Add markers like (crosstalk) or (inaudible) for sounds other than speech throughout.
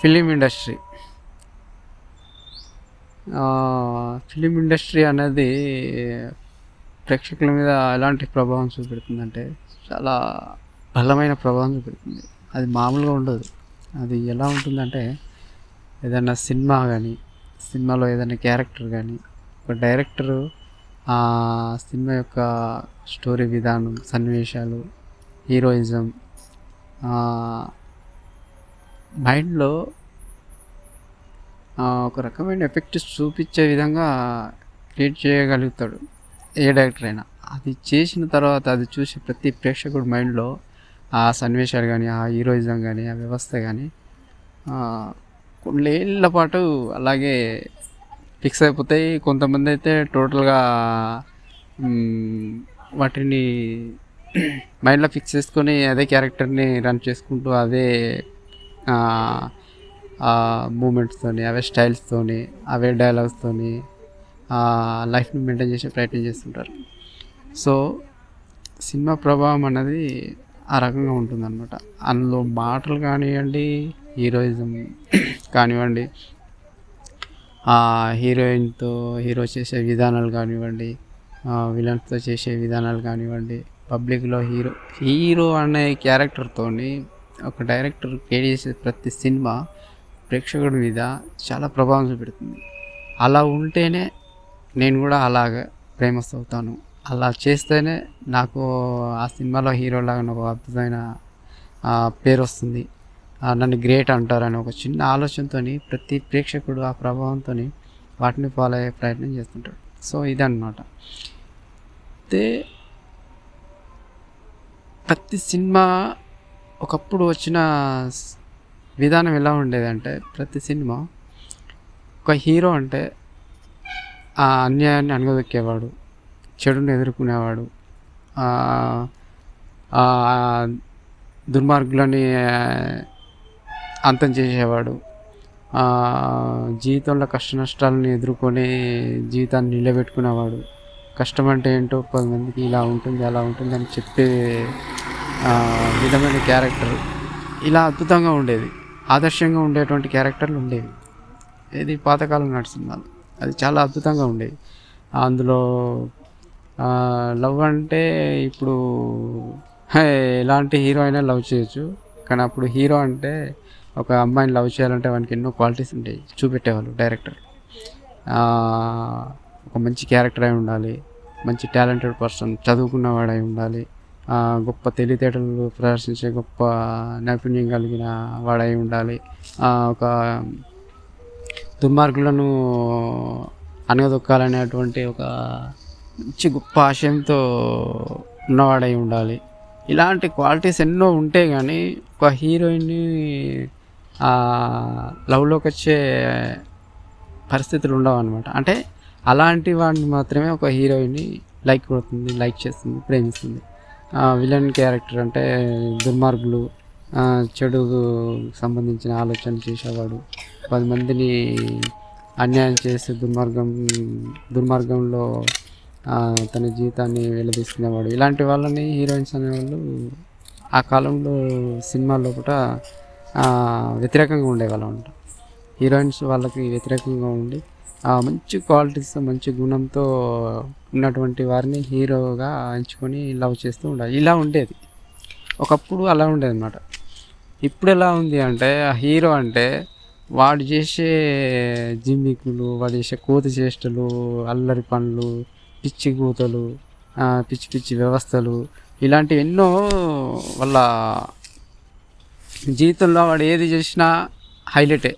Film industry. Film industry అనేది ప్రేక్షకుల మీద ఎలాంటి ప్రభావం చూపెడుతుందంటే చాలా బలమైన ప్రభావం చూపెడుతుంది. అది మామూలుగా ఉండదు. అది ఎలా ఉంటుందంటే ఏదైనా సినిమా కానీ సినిమాలో ఏదైనా క్యారెక్టర్ కానీ ఒక డైరెక్టరు ఆ సినిమా యొక్క స్టోరీ విధానం సన్నివేశాలు హీరోయిజం మైండ్లో ఒక రకమైన ఎఫెక్ట్ చూపించే విధంగా క్రియేట్ చేయగలుగుతాడు ఏ డైరెక్టర్ అయినా. అది చేసిన తర్వాత అది చూసి ప్రతి ప్రేక్షకుడు మైండ్లో ఆ సన్నివేశాలు కానీ ఆ హీరోయిజం కానీ ఆ వ్యవస్థ కానీ కొన్నేళ్ళ పాటు అలాగే ఫిక్స్ అయిపోతాయి. కొంతమంది అయితే టోటల్గా వాటిని మైండ్లో ఫిక్స్ చేసుకొని అదే క్యారెక్టర్ని రన్ చేసుకుంటూ అదే మూమెంట్స్తోని అవే స్టైల్స్తోని అవే డైలాగ్స్తోని లైఫ్ని మెయింటైన్ చేసే ప్రయత్నం చేస్తుంటారు. సో సినిమా ప్రభావం అనేది ఆ రకంగా ఉంటుందన్నమాట. అందులో మాటలు కానివ్వండి హీరోయిజం కానివ్వండి ఆ హీరోయిన్తో హీరో చేసే విధానాలు కానివ్వండి విలన్స్తో చేసే విధానాలు కానివ్వండి పబ్లిక్లో హీరో హీరో అనే క్యారెక్టర్తోని ఒక డైరెక్టర్ క్రియేట్ చేసే ప్రతి సినిమా ప్రేక్షకుడి మీద చాలా ప్రభావం చూపెడుతుంది. అలా ఉంటేనే నేను కూడా అలాగ ఫేమస్ అవుతాను. అలా చేస్తేనే నాకు ఆ సినిమాలో హీరోలాగా ఒక అద్భుతమైన పేరు వస్తుంది. నన్ను గ్రేట్ అంటారని ఒక చిన్న ఆలోచనతో ప్రతి ప్రేక్షకుడు ఆ ప్రభావంతో వాటిని ఫాలో అయ్యే ప్రయత్నం చేస్తుంటాడు. సో ఇదన్నమాట. అయితే ప్రతి సినిమా ఒకప్పుడు వచ్చిన విధానం ఎలా ఉండేదంటే ప్రతి సినిమా ఒక హీరో అంటే ఆ అన్యాయాన్ని అనుగదొక్కేవాడు చెడుని ఎదుర్కొనేవాడు దుర్మార్గులని అంతం చేసేవాడు జీవితంలో కష్ట నష్టాలను ఎదుర్కొని జీవితాన్ని నిలబెట్టుకునేవాడు. కష్టం అంటే ఏంటో పది మందికి ఇలా ఉంటుంది అలా ఉంటుంది అని చెప్పే విధమైన క్యారెక్టర్. ఇలా అద్భుతంగా ఉండేది. ఆదర్శంగా ఉండేటువంటి క్యారెక్టర్లు ఉండేవి. ఇది పాతకాలం నడుస్తున్నాను అది చాలా అద్భుతంగా ఉండేది. అందులో లవ్ అంటే ఇప్పుడు ఎలాంటి హీరో అయినా లవ్ చేయొచ్చు. కానీ అప్పుడు హీరో అంటే ఒక అమ్మాయిని లవ్ చేయాలంటే వానికి ఎన్నో క్వాలిటీస్ ఉంటాయి. చూపెట్టేవాళ్ళు డైరెక్టర్. ఒక మంచి క్యారెక్టర్ అయి ఉండాలి. మంచి టాలెంటెడ్ పర్సన్ చదువుకున్నవాడై అయి ఉండాలి గొప్ప తెలివితేటలు ప్రదర్శించే గొప్ప నైపుణ్యం కలిగిన వాడై ఉండాలి. ఒక దుర్మార్గులను అనగదొక్కాలనేటువంటి ఒక మంచి గొప్ప ఆశయంతో ఉన్నవాడై ఉండాలి. ఇలాంటి క్వాలిటీస్ ఎన్నో ఉంటే కానీ ఒక హీరోయిన్ని లవ్లోకి వచ్చే పరిస్థితులు ఉండవు అనమాట అంటే అలాంటి వాడిని మాత్రమే ఒక హీరోయిన్ని లైక్ కొడుతుంది లైక్ చేస్తుంది ప్రేమిస్తుంది. విలన్ క్యారెక్టర్ అంటే దుర్మార్గులు చెడు సంబంధించిన ఆలోచన చేసేవాడు. పది మందిని అన్యాయం చేసి దుర్మార్గం దుర్మార్గంలో తన జీవితాన్ని వెళ్ళదీసుకునేవాడు ఇలాంటి వాళ్ళని హీరోయిన్స్ అనేవాళ్ళు ఆ కాలంలో సినిమాల్లో కూడా వ్యతిరేకంగా ఉండేవాళ్ళు అంట హీరోయిన్స్ వాళ్ళకి వ్యతిరేకంగా ఉండి మంచి క్వాలిటీస్ మంచి గుణంతో ఉన్నటువంటి వారిని హీరోగా ఎంచుకొని లవ్ చేస్తూ ఉండాలి. ఇలా ఉండేది. ఒకప్పుడు అలా ఉండేది అనమాట ఇప్పుడు ఎలా ఉంది అంటే ఆ హీరో అంటే వాడు చేసే జిమ్మికులు వాడు చేసే కూత చేష్టలు అల్లరి పనులు పిచ్చి కూతలు పిచ్చి పిచ్చి వ్యవస్థలు ఇలాంటివి ఎన్నో వాళ్ళ జీవితంలో వాడు ఏది చేసినా హైలైటే.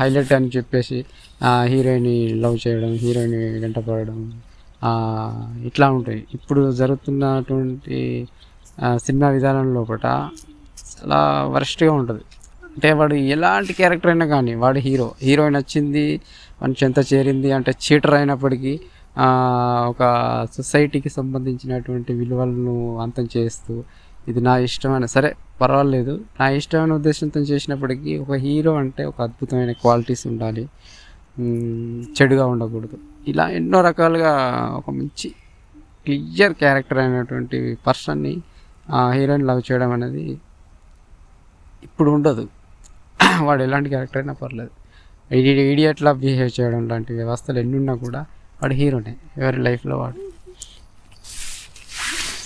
హైలైట్ అని చెప్పేసి హీరోయిన్ని లవ్ చేయడం హీరోయిన్ వెంట పడడం ఇట్లా ఉంటాయి. ఇప్పుడు జరుగుతున్నటువంటి సినిమా విధానం లోపల చాలా వరస్ట్గా ఉంటుంది. అంటే వాడు ఎలాంటి క్యారెక్టర్ అయినా కానీ వాడు హీరో. హీరోయిన్ వచ్చింది వాని చెంత చేరింది అంటే చీటర్ అయినప్పటికీ ఒక సొసైటీకి సంబంధించినటువంటి విలువలను అంతం చేస్తూ ఇది నా ఇష్టమైన సరే పర్వాలేదు. నా ఇష్టమైన ఉద్దేశంతో చేసినప్పటికీ ఒక హీరో అంటే ఒక అద్భుతమైన క్వాలిటీస్ ఉండాలి. చెడుగా ఉండకూడదు. ఇలా ఎన్నో రకాలుగా ఒక మంచి క్లియర్ క్యారెక్టర్ అయినటువంటి పర్సన్ని హీరోయిన్ లవ్ చేయడం అనేది ఇప్పుడు ఉండదు. (clears throat) వాడు ఎలాంటి క్యారెక్టర్ అయినా పర్లేదు. ఇడియట్లా బిహేవ్ చేయడం లాంటి వ్యవస్థలు ఎన్ని ఉన్నా కూడా వాడు హీరోనే ఎవరి లైఫ్లో వాడు.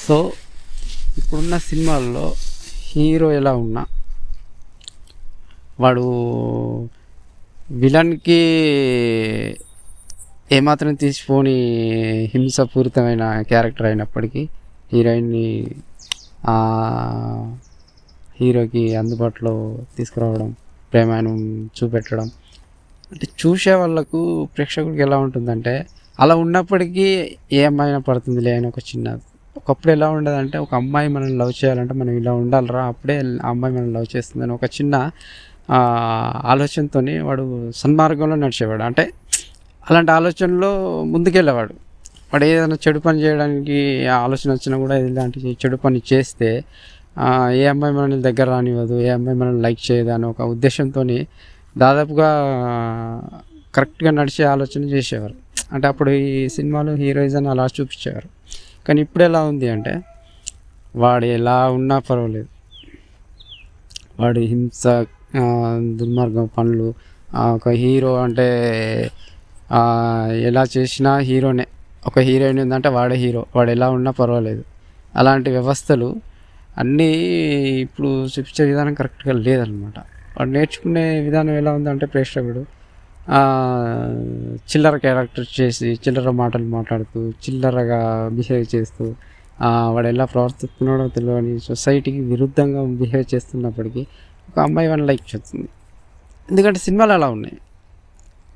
సో ఇప్పుడున్న సినిమాల్లో హీరో ఎలా ఉన్నా వాడు విలన్కి ఏమాత్రం తీసిపోని హింసపూరితమైన క్యారెక్టర్ అయినప్పటికీ హీరోయిన్ని హీరోకి అందుబాటులో తీసుకురావడం ప్రేమాయణం చూపెట్టడం అంటే చూసే వాళ్ళకు ప్రేక్షకుడికి ఎలా ఉంటుందంటే అలా ఉన్నప్పటికీ ఏమైనా పడుతుంది పడుతుందిలే అని ఒక చిన్న ఒకప్పుడు ఎలా ఉండదంటే ఒక అమ్మాయి మనం లవ్ చేయాలంటే మనం ఇలా ఉండాలిరా అప్పుడే ఆ అమ్మాయి మనం లవ్ చేస్తుందని ఒక చిన్న ఆలోచనతో వాడు సన్మార్గంలో నడిచేవాడు. అంటే అలాంటి ఆలోచనలో ముందుకెళ్ళేవాడు. వాడు ఏదైనా చెడు పని చేయడానికి ఆలోచన వచ్చినా కూడా ఇలాంటి చెడు పని చేస్తే ఏ అమ్మాయి మనల్ని దగ్గర రానివ్వదు ఏ అమ్మాయి మనల్ని లైక్ చేయదు అని ఒక ఉద్దేశంతో దాదాపుగా కరెక్ట్గా నడిచే ఆలోచన చేసేవారు. అంటే అప్పుడు ఈ సినిమాలు హీరోయిజం అలా చూపించేవారు. కానీ ఇప్పుడు ఎలా ఉంది అంటే వాడు ఎలా ఉన్నా పర్వాలేదు. వాడు హింస దుర్మార్గం పనులు ఒక హీరో అంటే ఎలా చేసినా హీరోనే. ఒక హీరోయిన్ ఉందంటే వాడే హీరో. వాడు ఎలా ఉన్నా పర్వాలేదు. అలాంటి వ్యవస్థలు అన్నీ ఇప్పుడు చూపించే విధానం కరెక్ట్గా లేదనమాట. వాడు నేర్చుకునే విధానం ఎలా ఉందంటే ప్రేక్షకుడు చిల్లర క్యారెక్టర్ చేసి చిల్లర మాటలు మాట్లాడుతూ చిల్లరగా బిహేవ్ చేస్తూ వాడు ఎలా ప్రవర్తిస్తున్నాడో తెలియని సొసైటీకి విరుద్ధంగా బిహేవ్ చేస్తున్నప్పటికీ ఒక అమ్మాయి వన్ లైక్ చేస్తుంది. ఎందుకంటే సినిమాలు అలా ఉన్నాయి.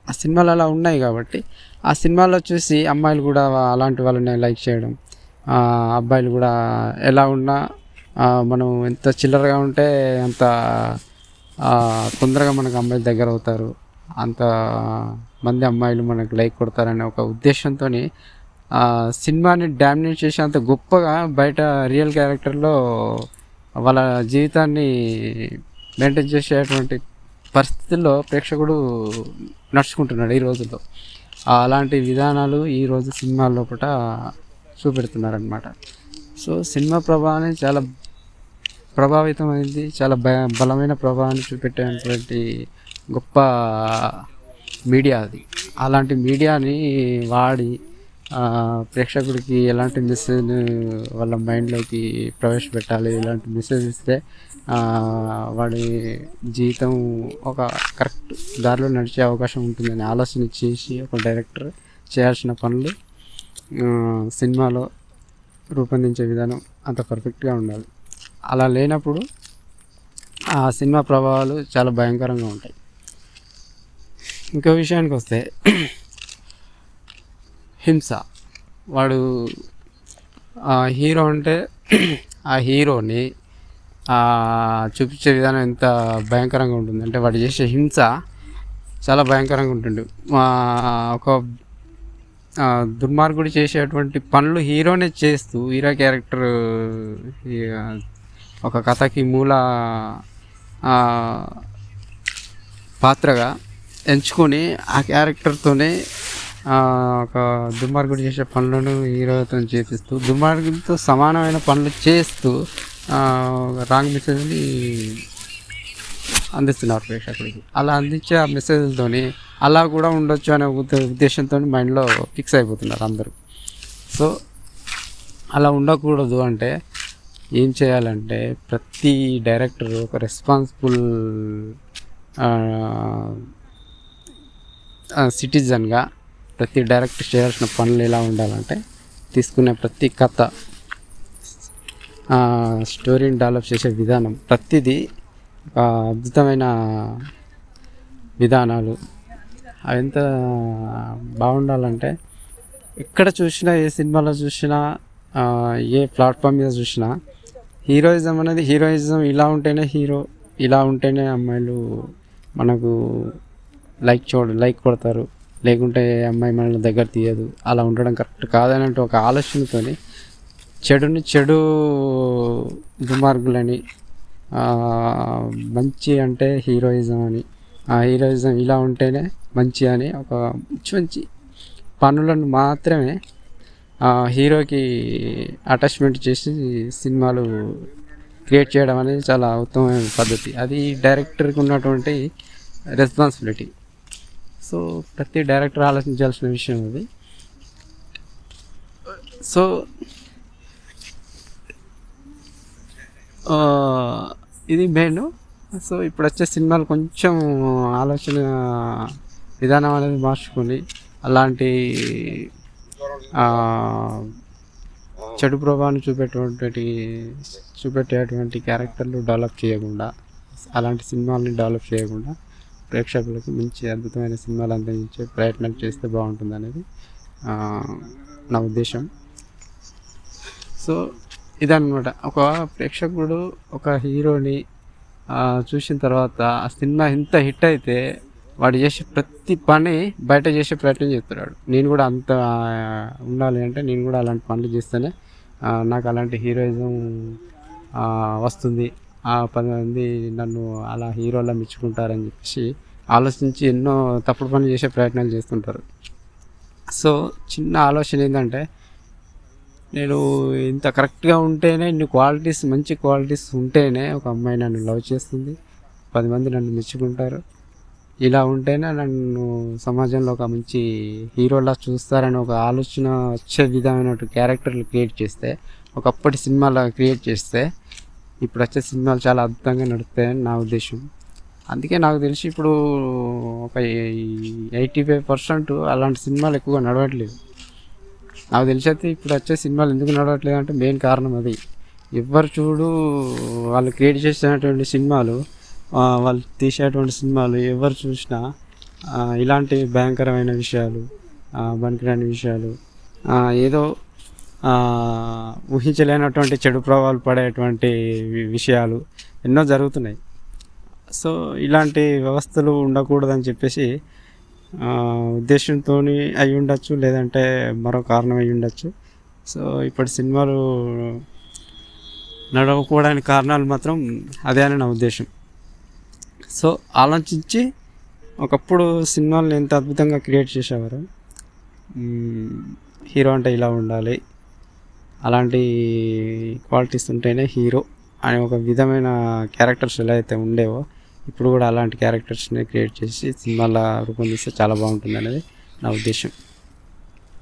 ఆ సినిమాలు అలా ఉన్నాయి కాబట్టి ఆ సినిమాలో చూసి అమ్మాయిలు కూడా అలాంటి వాళ్ళని లైక్ చేయడం అబ్బాయిలు కూడా ఎలా ఉన్నా మనం ఎంత చిల్లరగా ఉంటే అంత తొందరగా మనకు అమ్మాయిలు దగ్గర అవుతారు. అంత మంది అమ్మాయిలు మనకు లైక్ కొడతారనే ఒక ఉద్దేశంతో సినిమాని డామినేట్ చేసి అంత గొప్పగా బయట రియల్ క్యారెక్టర్లో వాళ్ళ జీవితాన్ని మెయింటైన్ చేసేటువంటి పరిస్థితుల్లో ప్రేక్షకుడు నడుచుకుంటున్నాడు ఈ రోజుల్లో. అలాంటి విధానాలు ఈ రోజు సినిమా లోపల చూపెడుతున్నారనమాట సో సినిమా ప్రభావాన్ని చాలా ప్రభావితమైంది చాలా బ బలమైన ప్రభావాన్ని చూపెట్టేటువంటి గొప్ప మీడియా అది. అలాంటి మీడియాని వాడి ప్రేక్షకుడికి ఎలాంటి మెసేజ్ వాళ్ళ మైండ్లోకి ప్రవేశపెట్టాలి ఇలాంటి మెసేజ్ ఇస్తే వాడి జీవితం ఒక కరెక్ట్ దారిలో నడిచే అవకాశం ఉంటుందని ఆలోచన చేసి ఒక డైరెక్టర్ చేయాల్సిన పనులు సినిమాలో రూపొందించే విధానం అంత పర్ఫెక్ట్గా ఉండాలి. అలా లేనప్పుడు ఆ సినిమా ప్రభావాలు చాలా భయంకరంగా ఉంటాయి. ఇంకో విషయానికి వస్తే హింస. వాడు ఆ హీరో అంటే ఆ హీరోని చూపించే విధానం ఎంత భయంకరంగా ఉంటుంది. అంటే వాడు చేసే హింస చాలా భయంకరంగా ఉంటుంది. ఒక దుర్మార్గుడు చేసేటువంటి పనులు హీరోనే చేస్తూ హీరో క్యారెక్టర్ ఒక కథకి మూల పాత్రగా ఎంచుకొని ఆ క్యారెక్టర్తోనే ఒక దుర్మార్గుడు చేసే పనులను హీరోతో చేపిస్తూ దుర్మార్గుడితో సమానమైన పనులు చేస్తూ రాంగ్ మెసేజ్ని అందిస్తున్నారు ప్రేక్షకుడికి అలా అందించే ఆ మెసేజ్లతోని అలా కూడా ఉండొచ్చు అనే ఉద్ద- ఉద్దేశంతో మైండ్లో ఫిక్స్ అయిపోతున్నారు అందరూ. సో అలా ఉండకూడదు అంటే ఏం చేయాలంటే ప్రతి డైరెక్టర్ ఒక రెస్పాన్సిబుల్ సిటిజన్గా ప్రతి డైరెక్టర్ చేయాల్సిన పనులు ఎలా ఉండాలంటే తీసుకునే ప్రతి కథ స్టోరీని డెవలప్ చేసే విధానం ప్రతిదీ ఒక అద్భుతమైన విధానాలు అవి ఎంత బాగుండాలంటే ఎక్కడ చూసినా ఏ సినిమాలో చూసినా ఏ ప్లాట్ఫామ్ మీద చూసినా హీరోయిజం అనేది హీరోయిజం ఇలా ఉంటేనే హీరో ఇలా ఉంటేనే అమ్మాయిలు మనకు లైక్ చూడ లైక్ కొడతారు. లేకుంటే అమ్మాయి మనల్ని దగ్గర తీయదు. అలా ఉండడం కరెక్ట్ కాదనంటే ఒక ఆలోచనతో చెడుని చెడు దుర్మార్గులని మంచి అంటే హీరోయిజం అని ఆ హీరోయిజం ఇలా ఉంటేనే మంచి అని ఒక మంచి మంచి పనులను మాత్రమే హీరోకి అటాచ్మెంట్ చేసి సినిమాలు క్రియేట్ చేయడం అనేది చాలా ఉత్తమమైన పద్ధతి. అది డైరెక్టర్కి ఉన్నటువంటి రెస్పాన్సిబిలిటీ. సో ప్రతి డైరెక్టర్ ఆలోచించాల్సిన విషయం అది. సో ఇది మెయిన్ సో ఇప్పుడు వచ్చే సినిమాలు కొంచెం ఆలోచన విధానం అనేది మార్చుకొని అలాంటి చెడు ప్రభావాన్ని చూపేటటువంటి చూపెట్టేటువంటి క్యారెక్టర్లు డెవలప్ చేయకుండా అలాంటి సినిమాల్ని డెవలప్ చేయకుండా ప్రేక్షకులకు మంచి అద్భుతమైన సినిమాలు అందించే ప్రయత్నం చేస్తే బాగుంటుంది అనేది నా ఉద్దేశం. సో ఇదన్నమాట. ఒక ప్రేక్షకుడు ఒక హీరోని చూసిన తర్వాత ఆ సినిమా ఎంత హిట్ అయితే వాడు చేసే ప్రతి పని బయట చేసే ప్రయత్నం చేస్తున్నాడు. నేను కూడా అంత ఉండాలి అంటే నేను కూడా అలాంటి పనులు చేస్తేనే నాకు అలాంటి హీరోయిజం వస్తుంది. పది మంది నన్ను అలా హీరోలా మెచ్చుకుంటారని చెప్పేసి ఆలోచించి ఎన్నో తప్పుడు పనులు చేసే ప్రయత్నాలు చేస్తుంటారు. సో చిన్న ఆలోచన ఏంటంటే నేను ఇంత కరెక్ట్గా ఉంటేనే ఇన్ని క్వాలిటీస్ మంచి క్వాలిటీస్ ఉంటేనే ఒక అమ్మాయి నన్ను లవ్ చేస్తుంది. పది మంది నన్ను మెచ్చుకుంటారు. ఇలా ఉంటేనే నన్ను సమాజంలో ఒక మంచి హీరోలా చూస్తారని ఒక ఆలోచన వచ్చే విధమైన క్యారెక్టర్లు క్రియేట్ చేస్తే ఒకప్పటి సినిమాలా క్రియేట్ చేస్తే ఇప్పుడు వచ్చే సినిమాలు చాలా అద్భుతంగా నడుస్తాయని నా ఉద్దేశం. అందుకే నాకు తెలిసి ఇప్పుడు ఒక ఎయిటీ ఫైవ్ పర్సెంట్ అలాంటి సినిమాలు ఎక్కువగా నడవట్లేదు. నాకు తెలిసి అయితే ఇప్పుడు వచ్చే సినిమాలు ఎందుకు నడవట్లేదు అంటే మెయిన్ కారణం అది. ఎవరు చూడు వాళ్ళు క్రియేట్ చేసినటువంటి సినిమాలు వాళ్ళు తీసేటువంటి సినిమాలు ఎవరు చూసినా ఇలాంటి భయంకరమైన విషయాలు ఆ, విషయాలు ఏదో ఊహించలేనటువంటి చెడు ప్రభావాలు పడేటువంటి విషయాలు ఎన్నో జరుగుతున్నాయి. సో ఇలాంటి వ్యవస్థలు ఉండకూడదని చెప్పేసి ఉద్దేశంతో అయి ఉండొచ్చు లేదంటే మరో కారణం అయి ఉండొచ్చు. సో ఇప్పుడు సినిమాలు నడవకపోవడానికి కారణాలు మాత్రం అదే అని నా ఉద్దేశం. సో ఆలోచించి ఒకప్పుడు సినిమాలను ఎంత అద్భుతంగా క్రియేట్ చేసేవారు? హీరో అంటే ఇలా ఉండాలి అలాంటి క్వాలిటీస్ ఉంటేనే హీరో అనే ఒక విధమైన క్యారెక్టర్స్ ఎలా అయితే ఉండేవో ఇప్పుడు కూడా అలాంటి క్యారెక్టర్స్ని క్రియేట్ చేసి సినిమాల రూపొందిస్తే చాలా బాగుంటుంది అనేది నా ఉద్దేశం.